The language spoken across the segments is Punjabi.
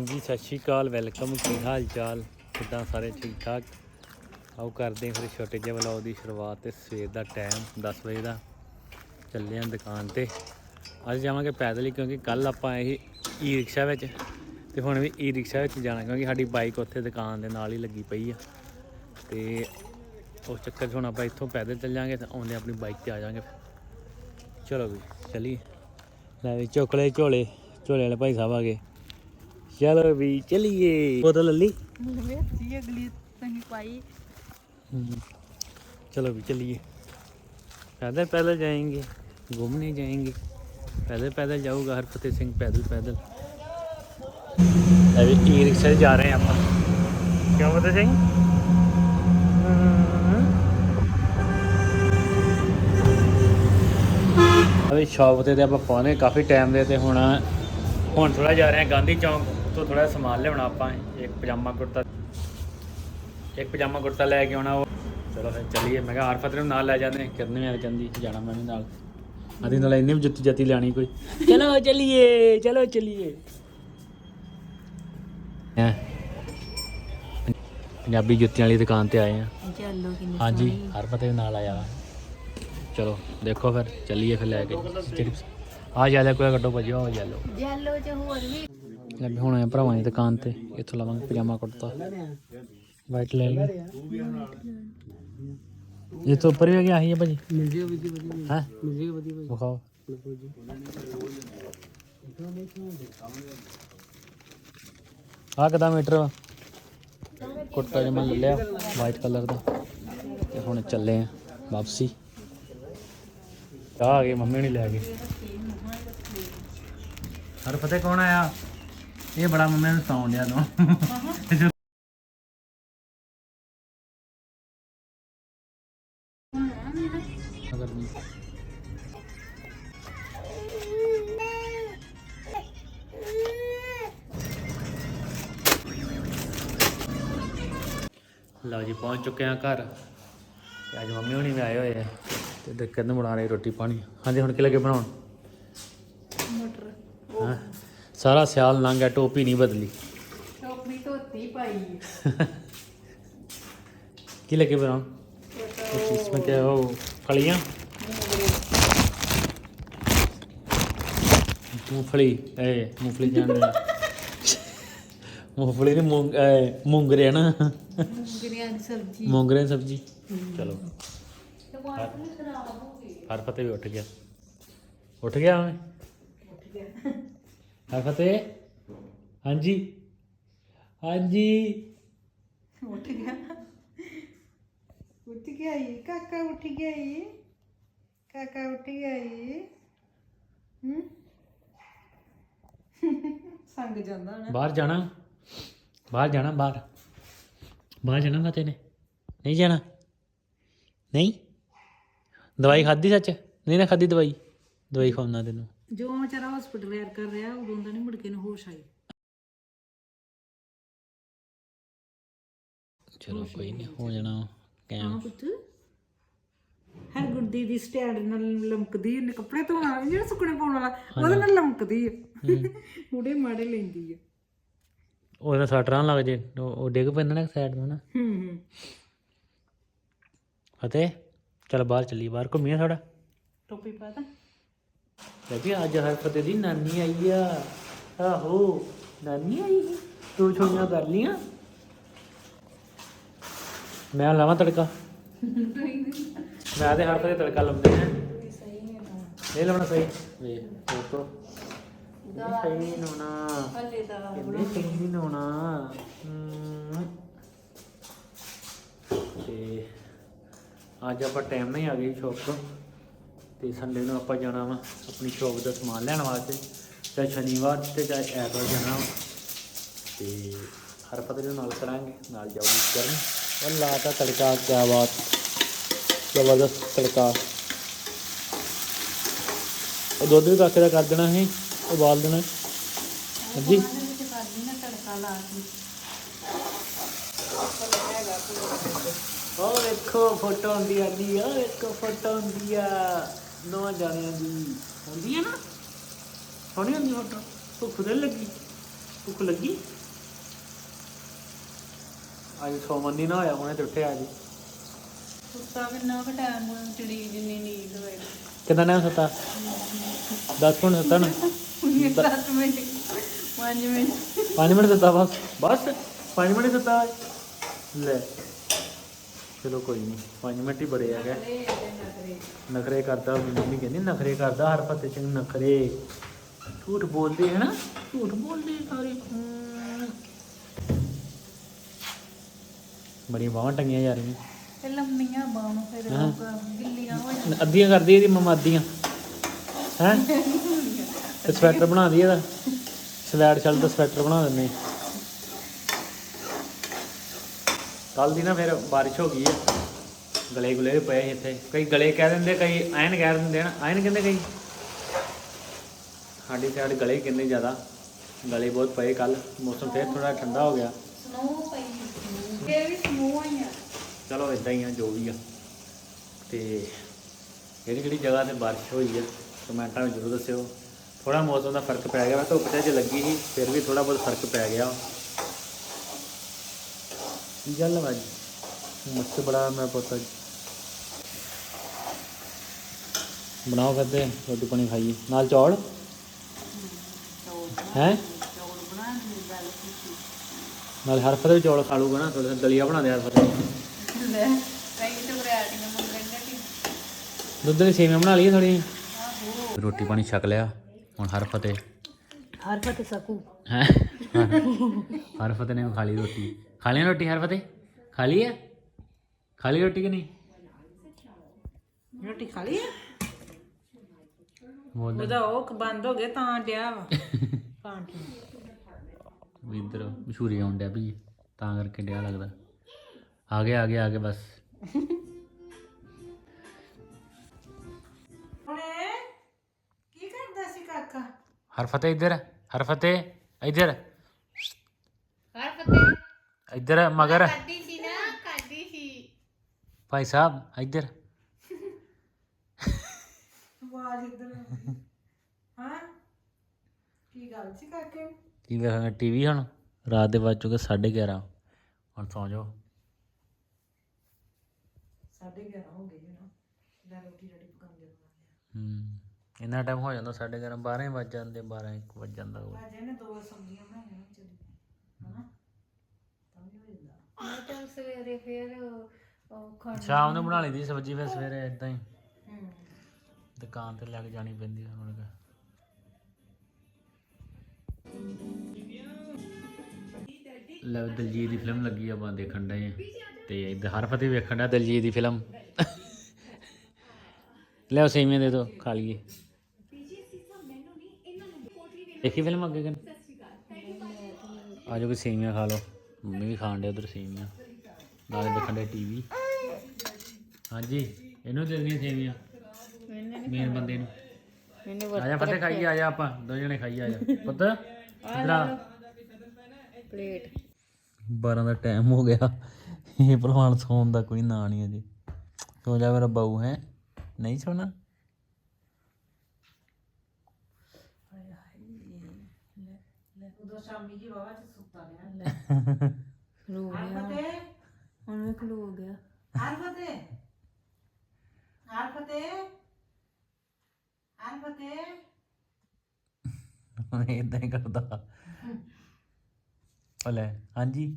ਹਾਂਜੀ, ਸਤਿ ਸ਼੍ਰੀ ਅਕਾਲ, ਵੈਲਕਮ, ਕੀ ਹਾਲ ਚਾਲ? ਕਿੱਦਾਂ ਸਾਰੇ ਠੀਕ ਠਾਕ? ਆਓ ਕਰਦੇ ਹਾਂ ਫਿਰ ਛੋਟੇ ਜਿਹੇ ਵਲੌਗ ਦੀ ਸ਼ੁਰੂਆਤ ਤੇ ਸਵੇਰ ਦਾ ਟਾਈਮ 10 ਵਜੇ ਦਾ। ਚੱਲੇ ਹਾਂ ਦੁਕਾਨ ਤੇ। ਅੱਜ ਜਾਵਾਂਗੇ ਪੈਦਲ ਹੀ, ਕਿਉਂਕਿ ਕੱਲ ਆਪਾਂ ਆਏ ਸੀ ਈ ਰਿਕਸ਼ਾ ਵਿੱਚ ਤੇ ਹੁਣ ਵੀ ਈ ਰਿਕਸ਼ਾ ਵਿੱਚ ਜਾਣਾ, ਕਿਉਂਕਿ ਸਾਡੀ ਬਾਈਕ ਉੱਥੇ ਦੁਕਾਨ ਦੇ ਨਾਲ ਹੀ ਲੱਗੀ ਪਈ ਆ। ਤੇ ਉਸ ਚੱਕਰ 'ਚ ਹੁਣ ਆਪਾਂ ਇੱਥੋਂ ਪੈਦਲ ਚੱਲ ਜਾਾਂਗੇ ਤੇ ਆਉਂਦੇ ਆਪਣੀ ਬਾਈਕ ਤੇ ਆ ਜਾਾਂਗੇ ਚਲੋ ਵੀ, ਚਲੀਏ। ਲੈ ਵੀ ਚੋਕਲੇ ਝੋਲੇ ਝੋਲੇ ਵਾਲੇ ਭਾਈ ਸਾਹਿਬ ਆ ਗਏ। ਚਲੋ ਵੀ ਚਲੀਏ ਬੋਤਲ ਲੱਲੀ ਵੇਚੀ ਅਗਲੀ ਤਹੀਂ ਪਾਈ हम्म, चलो भी चलिए पैदल पैदल जाएंगे घूमने जाएंगे पैदल पैदल जाऊंगा हर फतेह सिंह पैदल पैदल अभी ई रिक्शा से जा रहे हैं आप क्यों फतेह सिंह ਅਵੇ ਸ਼ਾਪ ਤੇ ਤੇ ਆਪਾਂ ਪਹੁੰਚੇ ਕਾਫੀ ਟਾਈਮ ਦੇ ਤੇ ਹੁਣ ਹੁਣ ਥੋੜਾ ਜਾ ਰਹੇ ਹਾਂ ਗਾਂਧੀ ਚੌਂਕ ਤੋਂ ਥੋੜਾ ਸਮਾਨ ਲਿਆਉਣਾ ਆਪਾਂ ਇੱਕ ਪਜਾਮਾ ਕੁੜਤਾ। ਇੱਕ ਪਜਾਮਾ ਕੁੜਤਾ ਲੈ ਕੇ ਆਉਣਾ ਉਹ। ਚਲੋ ਫਿਰ ਚੱਲੀਏ ਮੈਂ ਕਿਹਾ ਹਰਫਤ ਨੂੰ ਨਾਲ ਲੈ ਜਾਂਦੇ ਕਿਰਨ ਵੀ ਆ ਜਾਂਦੀ ਜਾਣਾ ਮੈਂ ਵੀ ਨਾਲ। ਆਦੀ ਨਾਲ ਇੰਨੀ ਵੀ ਜੁੱਤੀ ਜੱਤੀ ਲੈਣੀ ਕੋਈ। ਚਲੋ ਚੱਲੀਏ ਚਲੋ ਚੱਲੀਏ। ਹੈਂ। ਪੰਜਾਬੀ ਜੁੱਤੀਆਂ ਵਾਲੀ ਦੁਕਾਨ ਤੇ ਆਏ ਆ। ਚੱਲੋ ਕਿੰਨੇ ਹਾਂਜੀ ਹਰਫਤ ਵੀ ਨਾਲ ਆਇਆ। ਚਲੋ ਦੇਖੋ ਫਿਰ ਚੱਲੀਏ ਫਿਰ ਲੈ ਕੇ। ਆ ਜਾ ਕੋਈ ਕੱਢੋ ਭਾਜੀ ਆ ਜਾ ਚ ਹੋਰ ਵੀ ਲੈ ਵੀ ਹੁਣ ਆਏ ਭਰਾਵਾਂ ਦੀ ਦੁਕਾਨ ਤੇ, ਇੱਥੋਂ ਲਵਾਂਗੇ ਪਜਾਮਾ ਕੁੜਤਾ। ਵਾਈਟ ਲੈ ਲਈ। ਇਹ ਤੋਂ ਉੱਪਰ ਵੀ ਆ ਗਿਆ ਆਹੀ ਹੈ ਭਾਜੀ? ਮਿਲ ਜੇ ਵਧੀਆ ਵਧੀਆ ਹੈ? ਮਿਲ ਜੇ ਵਧੀਆ ਵਿਖਾਓ। ਆ ਕਿਦਾ ਮੀਟਰ ਵਾ? ਕੁੜਤਾ ਜਮਾ ਲੈ ਲਿਆ ਵਾਈਟ ਕਲਰ ਦਾ। ਤੇ ਹੁਣ ਚੱਲੇ ਆ ਵਾਪਸੀ। ਆ ਗਏ ਮੰਮੀ ਨਹੀਂ ਲੈ ਗਏ ਹਰ ਪਤਾ ਕੌਣ ਆਇਆ? ਇਹ ਬੜਾ ਮੰਮੀ ਨੂੰ ਸੌਣ ਡਿਆ ਤੂੰ। ਲਓ ਜੀ ਪਹੁੰਚ ਚੁੱਕੇ ਹਾਂ ਘਰ। ਤੇ ਅੱਜ ਮੰਮੀ ਹੁਣੀ ਵੀ ਆਏ ਹੋਏ ਆ ਤੇ ਦਿੱਕਤ ਨੂੰ ਬਣਾ ਰਹੇ ਰੋਟੀ ਪਾਣੀ। ਹਾਂਜੀ ਹੁਣ ਕੀ ਲੱਗੇ ਬਣਾਉਣ ਮਟਰ ਹਾਂ ਸਾਰਾ ਸਿਆਲ ਲੰਘ ਗਿਆ ਟੋਪੀ ਨਹੀਂ ਬਦਲੀ। ਟੋਪੀ ਧੋਤੀ ਪਾਈ ਕੀ ਲੱਗੇ ਬਣਾਉਣ ਇਸ ਵਿੱਚ ਉਹ ਫਲੀਆਂ? ਮੂੰਗਫਲੀ ਐ ਮੂੰਗਫਲੀ ਜਾਣ ਦੇ ਮੂੰਗਫਲੀ ਨੇ ਮੂੰਗ ਐ ਮੂੰਗਰੇ ਹੈ ਨਾ। ਮੂੰਗਰਿਆਂ ਦੀ ਸਬਜ਼ੀ। ਮੂੰਗਰੇ ਸਬਜ਼ੀ। ਚਲੋ। ਹਰ ਫਤਿਹ ਵੀ ਉੱਠ ਗਿਆ। ਉੱਠ ਗਿਆ ਉੱਠ ਗਿਆ। ਹੈ ਫਤਿਹ? ਹਾਂਜੀ। ਹਾਂਜੀ। ਉੱਠ ਗਿਆ। ਉੱਠ ਗਿਆ ਇਹ ਕਾਕਾ ਉੱਠ ਗਿਆ ਇਹ ਕਾਕਾ ਉੱਠ ਗਿਆ ਇਹ ਹੂੰ। ਸੰਗ ਜਾਂਦਾ ਨਾ ਬਾਹਰ ਜਾਣਾ। ਬਾਹਰ ਜਾਣਾ ਬਾਹਰ। ਬਾਹਰ ਜਾਣਾ ਫਤਿਹ ਨੇ। ਨਹੀਂ ਜਾਣਾ। ਨਹੀਂ? ਦਵਾਈ ਖਾਧੀ ਸੱਚ? ਨਹੀਂ ਨਾ ਖਾਧੀ ਦਵਾਈ। ਦਵਾਈ ਖਾਉਣਾ ਤੈਨੂੰ। ਜੋ ਵਿਚਾਰਾ ਹਸਪੀਟਲ ਐਡ ਕਰ ਰਿਹਾ ਉਦੋਂ ਦਾ ਨਹੀਂ ਮੁੜ ਕੇ ਨੂੰ ਹੋਸ਼ ਆਈ। ਚਲੋ ਕੋਈ ਨਹੀਂ ਹੋ ਜਾਣਾ ਹਾਂ ਪੁੱਤ। ਹਰ ਗੁੱਡੀ ਦੀ ਸਟੈਂਡ ਨਾਲ ਲਮਕਦੀ ਹੈ ਕੱਪੜੇ ਧੋਣ ਵਾਲਾ ਜਿਹੜਾ ਸੁੱਕਣੇ ਪਾਉਣ ਵਾਲਾ ਉਹਦੇ ਨਾਲ ਲਮਕਦੀ ਹੈ। ਮੁੜੇ ਮਾੜੇ ਲੈਂਦੀ ਹੈ ਉਹਦਾ ਸਟਰਾਂ ਲੱਗ ਜੇ ਉਹ ਡਿੱਗ ਪੈਂਦਾ ਨਾ ਸਾਈਡ ਨੂੰ ਨਾ। ਹੂੰ ਹੂੰ। ਫਤਿਹ ਚਲ ਬਾਹਰ ਚੱਲੀ ਬਾਹਰ ਘੁੰਮੀਏ ਥੋੜਾ ਟੋਪੀ ਪਾਤਾ ਲੱਗੀ ਅੱਜ ਹਰ ਫਤਿਹ ਦੀ ਨਾਨੀ ਆਈ ਆ। ਆਹੋ ਨਾਨੀ ਆਈ ਸੀ। ਤੂੰ ਛੋਈਆਂ ਕਰ ਲੀਆਂ ਮੈਂ ਲਾਵਾਂ ਤੜਕਾ? ਮੈਂ ਤੇ ਹਰ ਫਤਿਹ ਤੜਕਾ ਲਾਉਂਦੇ ਨੇ ਇਹ ਲਾਉਣਾ ਸਹੀ? ਵੇ ਫੋਟੋ। ਸਹੀ ਨਹੀਂ ਲਾਉਣਾ। ਹਲੇ ਦਾ ਕਹਿੰਦੇ ਸਹੀ ਨਹੀਂ ਲਾਉਣਾ। ਹਮ। ਤੇ ਅੱਜ ਆਪਾਂ ਟਾਈਮ ਨਹੀਂ ਆ ਗਏ ਸ਼ੌਪ ਤੋਂ। ਤੇ ਸੰਡੇ ਨੂੰ ਆਪਾਂ ਜਾਣਾ ਵਾ ਆਪਣੀ ਸ਼ੌਪ ਦਾ ਸਮਾਨ ਲੈਣ ਵਾਸਤੇ, ਚਾਹੇ ਸ਼ਨੀਵਾਰ ਤੇ ਚਾਹੇ ਐਤਵਾਰ ਜਾਣਾ ਵਾ। ਤੇ ਹਰ ਪਤਾ ਨੂੰ ਨਾਲ ਕਰਾਂਗੇ, ਨਾਲ ਜਾਊਗੀ ਕਰਨ। ਉਹ ਲਾਤਾ ਤੜਕਾ, ਕਿਆ ਬਾਤ। ਜ਼ਬਰਦਸਤ ਤੜਕਾ। ਉਹ ਦੁੱਧ ਵੀ ਕਾਕੇ ਦਾ ਕਰ ਦੇਣਾ ਹੈ ਉਬਾਲ ਦੇਣਾ। ਹਾਂਜੀ। ਉਹ ਵੇਖੋ ਫੋਟੋ ਹੁੰਦੀ ਆਂਦੀ ਆ ਵੇਖੋ ਫੋਟੋ ਹੁੰਦੀ ਆ। ਦੋਵਾਂ ਜਾਣਿਆਂ ਦੀ ਹੁੰਦੀ ਆ ਨਾ? ਸੋਹਣੀ ਹੁੰਦੀ ਫੋਟੋ? ਭੁੱਖ ਨੀ ਲੱਗੀ? ਭੁੱਖ ਲੱਗੀ? ਅੱਜ ਸੋਮਨ ਦੀ ਨਾ ਹੋਇਆ ਹੁਣੇ ਤੇ ਉੱਠਿਆ ਜੀ ਸੁੱਤਾ ਕਿੰਨਾ ਕੁ ਟਾਈਮ ਚੜੀ ਜਿੰਨੀ ਨੀਂਦ ਹੋਏ। ਕਿੰਨਾ ਟਾਈਮ ਸੁੱਤਾ? 10 ਮਿੰਟ ਸੁੱਤਾ ਨਾ। 10 ਮਿੰਟ 5 ਮਿੰਟ। 5 ਮਿੰਟ ਸੁੱਤਾ ਬਸ। ਬਸ 5 ਮਿੰਟ ਹੀ ਸੁੱਤਾ। ਲੈ। ਚਲੋ ਕੋਈ ਨਹੀਂ 5 ਮਿੰਟ ਹੀ ਬੜੇ ਹੈਗੇ ਨਖਰੇ ਕਰਦਾ ਮੰਮੀ ਕਹਿੰਦੀ ਨਖਰੇ ਕਰਦਾ ਹਰ ਪੱਤੇ ਚ ਨਖਰੇ। ਝੂਠ ਬੋਲਦੇ ਹੈ ਨਾ ਝੂਠ ਬੋਲਦੇ ਸਾਰੇ। ਬੜੀਆਂ ਬਾਹਾਂ ਟੰਗੀਆਂ ਰਹੀਆਂ ਤੇ ਲੰਮੀਆਂ ਬਾਹਾਂ ਫਿਰ। ਗਿੱਲੀਆਂ ਹੋ ਜਾਂਦੀਆਂ। ਅੱਧੀਆਂ ਕਰਦੀ ਇਹਦੀ ਮਮਾ ਅੱਧੀਆਂ। ਹੈ? ਸਵੈਟਰ ਬਣਾ ਦੀ ਇਹਦਾ। ਸਵੈਟ ਚੱਲ ਤਾਂ ਸਵੈਟਰ ਬਣਾ ਦਿੰਨੇ ਕੱਲ ਦੀ ਨਾ ਫਿਰ ਬਾਰਿਸ਼ ਹੋ ਗਈ ਹੈ ਗਲੇ ਗੁਲੇ ਵੀ ਪਏ ਇੱਥੇ। ਕਈ ਗਲੇ ਕਹਿ ਦਿੰਦੇ ਕਈ ਐਨ ਕਹਿ ਦਿੰਦੇ ਹਨ ਐਨ ਕਹਿੰਦੇ ਕਈ? ਸਾਡੀ ਸਾਈਡ ਗਲੇ ਕਹਿੰਦੇ ਜ਼ਿਆਦਾ। ਗਲੇ ਬਹੁਤ ਪਏ ਕੱਲ ਮੌਸਮ ਫਿਰ ਥੋੜਾ ਠੰਡਾ ਹੋ ਗਿਆ। ਸਨੋ ਪਈ ਇਹ ਵੀ ਸਨੋ ਆਈਆਂ ਚਲੋ ਇਦਾਂ ਹੀ ਆ ਜੋ ਵੀ ਆ। ਤੇ ਕਿਹੜੀ ਕਿਹੜੀ ਜਗ੍ਹਾ ਤੇ ਬਾਰਿਸ਼ ਹੋਈ ਹੈ ਕਮੈਂਟਾਂ ਵਿੱਚ ਜ਼ਰੂਰ ਦੱਸਿਓ। ਥੋੜਾ ਮੌਸਮ ਦਾ ਫ਼ਰਕ ਪੈ ਗਿਆ। ਧੁੱਪ ਤੇ ਜੇ ਲੱਗੀ ਸੀ ਫਿਰ ਵੀ ਥੋੜਾ ਬਹੁਤ ਫ਼ਰਕ ਪੈ ਗਿਆ। ਕੀ ਗੱਲ ਵਾ ਜੀ ਮਸਤ ਬੜਾ ਮੈਂ ਪੁੱਤ ਅੱਜ। ਬਣਾਓ ਕਰਦੇ ਰੋਟੀ ਪਾਣੀ ਖਾਈਏ। ਨਾਲ ਚੌਲ? ਹੈ? ਨਾਲ ਹਰ ਵੀ ਚੌਲ ਖਾ ਲੂਗਾ ਨਾ ਥੋੜਾ ਦਲੀਆ ਬਣਾ ਦੇ ਹਰ ਫਤੇ ਲੈ ਕਈ ਤੇ ਵੈਰਾਈਟੀਆਂ ਮੰਗ ਲੈਂਦੇ ਕਿ ਦੁੱਧ ਦੀ ਸੇਵੀਆਂ ਬਣਾ ਲਈਏ ਥੋੜੀ ਰੋਟੀ ਪਾਣੀ ਛਕ ਲਿਆ ਹੁਣ ਹਰ ਫਤੇ ਹਰ ਫਤ ਸਕੂ ਹੈ? ਹਰ ਫਤੇ ਨੇ ਖਾ ਲਈ ਰੋਟੀ। ਖਾ ਲਈ ਰੋਟੀ ਹਰ ਫਤੇ ਖਾ ਲਈ ਹੈ ਖਾ ਲਈ ਰੋਟੀ ਕਿ ਨਹੀਂ? ਰੋਟੀ ਖਾ ਲਈ ਹੈ ਬੋਲ ਉਹਦਾ ਉਹ ਬੰਦ ਹੋ ਗਿਆ ਤਾਂ ਡਿਆ ਵਾ। ਖਾਣ ਨੂੰ। ਵੀ ਇੱਧਰ ਮਸ਼ਹੂਰੀ ਆਉਣ ਡਿਆ ਵੀ ਤਾਂ ਕਰਕੇ ਡਿਆ ਲੱਗਦਾ। ਆ ਗਿਆ ਆ ਗਿਆ ਆ ਗਿਆ ਬਸ। ਹੁਣੇ ਕੀ ਕਰਦਾ ਸੀ ਕਾਕਾ? ਹਰ ਫਤੇ ਇੱਧਰ ਹਰ ਇੱਧਰ। ਹਰ ਇੱਧਰ ਮਗਰ ਕਰਦੀ ਸੀ ਨਾ ਕਰਦੀ ਸੀ। ਭਾਈ ਸਾਹਿਬ ਇੱਧਰ। ਆਵਾਜ਼ ਇੱਧਰ ਹਾਂ? ਕੀ ਗੱਲ ਸੀ ਕਾਕੇ? ਕੀ ਵੇਖਾਂਗੇ ਟੀਵੀ ਹੁਣ? ਰਾਤ ਦੇ ਵੱਜ ਚੁੱਕੇ 11:30 ਹੁਣ ਸੌਂ ਜਾਓ। ਸਾਢੇ 11 ਹੋ ਗਏ ਨਾ ਲੈ ਰੋਟੀ ਰੜੀ ਪਕਾਉਂਦੇ ਹੂੰ ਇੰਨਾ ਟਾਈਮ ਹੋ ਜਾਂਦਾ 11:30 12 ਵੱਜ ਜਾਂਦੇ 12 1 ਵੱਜ ਜਾਂਦਾ ਹੋਊ। ਅੱਜ ਇਹਨੇ ਦੋ ਸਬਜ਼ੀਆਂ ਬਣਾਈਆਂ ਨੇ ਚਲੀ ਹਨਾ ਤਾਂ ਵੀ ਹੋ ਜਾਂਦਾ ਮੈਂ ਤਾਂ ਸਵੇਰੇ ਫੇਰ ਉਹ ਖਾਣ ਸ਼ਾਮ ਨੂੰ ਬਣਾ ਲਈਦੀ ਸਬਜ਼ੀ ਫਿਰ ਸਵੇਰੇ ਇਦਾਂ ਹੀ? ਦੁਕਾਨ ਤੇ ਲੈ ਕੇ ਜਾਣੀ ਪੈਂਦੀ ਹੈ ਉਹਨਾਂ ਨੂੰ ਲੈ ਦਲਜੀਤ ਦੀ ਫਿਲਮ ਲੱਗੀ ਆ ਆਪਾਂ ਦੇਖਣ ਡਏ ਆ। ਤੇ ਇੱਧਰ ਹਰ ਫਤਿਹ ਵੇਖਣ ਡਿਆ ਦਲਜੀਤ ਦੀ ਫਿਲਮ ਲੈ ਸੇਮੀਆਂ ਦੇ ਦੋ ਖਾ ਲਈਏ। ਦੇਖੀ ਫਿਲਮ ਅੱਗੇ ਕਿ ਆ ਜਾਓ ਕੋਈ ਸੇਮੀਆਂ ਖਾ ਲਓ। ਮੰਮੀ ਵੀ ਖਾਣ ਡੇ ਉਧਰ ਸੇਮੀਆਂ ਨਾਲੇ ਦੇਖਣ ਡੇ ਟੀਵੀ। ਹਾਂਜੀ ਇਹਨੂੰ ਦੇ ਦੇਣੀਆਂ ਸੇਮੀਆਂ ਮੇਨ ਬੰਦੇ ਨੂੰ। ਮੈਨੂੰ ਆ ਜਾ ਫਤਿਹ ਖਾਈਏ ਆ ਜਾ ਆਪਾਂ। ਦੋ ਜਣੇ ਖਾਈਏ ਆ ਜਾ। ਪੁੱਤ ਇਧਰ ਪਲੇਟ। 12 ਦਾ ਟਾਈਮ ਹੋ ਗਿਆ। ਇਹ ਭਲਵਾਨ ਸੌਣ ਦਾ ਕੋਈ ਨਾਂ ਨਹੀਂ ਅਜੇ। ਸੋ ਜਾ ਮੇਰਾ ਬਾਊ ਹੈ। ਨਹੀਂ ਸੋਣਾ? ਸ਼ਾਮੀ ਜੀ ਬਾਬਾ ਚ ਸੁੱਤਾ ਰਿਹਾ ਲੈ। ਖਲੋ ਗਿਆ। ਹੁਣ ਵੀ ਖਲੋ ਗਿਆ। ਹਰ ਫਤੇ ਹਰ ਫਤੇ ਹਰ ਫਤੇ ਇਦਾਂ ਹੀ ਕਰਦਾ। ਭਲੇ ਹਾਂਜੀ।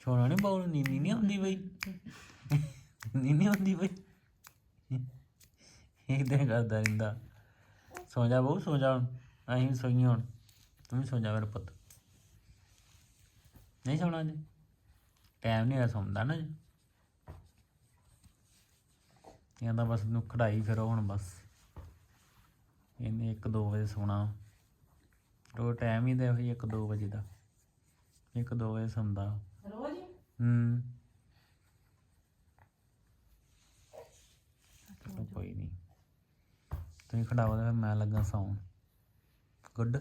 ਛੋਣਾ ਨਹੀਂ ਬਾਊ ਨੂੰ ਨੀਂਦ ਨਹੀਂ ਆਉਂਦੀ ਬਈ। ਨੀਂਦ ਨਹੀਂ ਆਉਂਦੀ ਬਈ। ਇਦਾਂ ਹੀ ਕਰਦਾ ਰਹਿੰਦਾ। ਸੌ ਜਾ ਬਾਊ ਸੌ ਜਾ ਹੁਣ। ਅਸੀਂ ਵੀ ਸੋਈਏ ਹੁਣ। ਤੂੰ ਵੀ ਸੌ ਜਾ ਮੇਰਾ ਪੁੱਤ। ਨਹੀਂ ਸੌਣਾ ਜੀ ਟਾਈਮ ਨਹੀਂ ਹੋਇਆ ਸੌਂਦਾ ਨਾ ਜੀ ਕਹਿੰਦਾ ਬਸ ਨੂੰ ਖੜਾਈ ਫਿਰੋ ਹੁਣ ਬਸ। ਇਹਨੇ 1-2 ਵਜੇ ਸੌਣਾ। ਰੋ ਟਾਈਮ ਹੀ ਦੇ ਹੋਈ 1-2 ਵਜੇ ਦਾ। 1-2 ਵਜੇ ਸੌਂਦਾ। ਰੋਜ਼ ਹੂੰ? ਚਲੋ ਕੋਈ ਨਹੀਂ ਤੁਸੀਂ ਖੜਾਓ ਤੇ ਫਿਰ ਮੈਂ ਲੱਗਾ ਸੌਣ। ਗੁੱਡ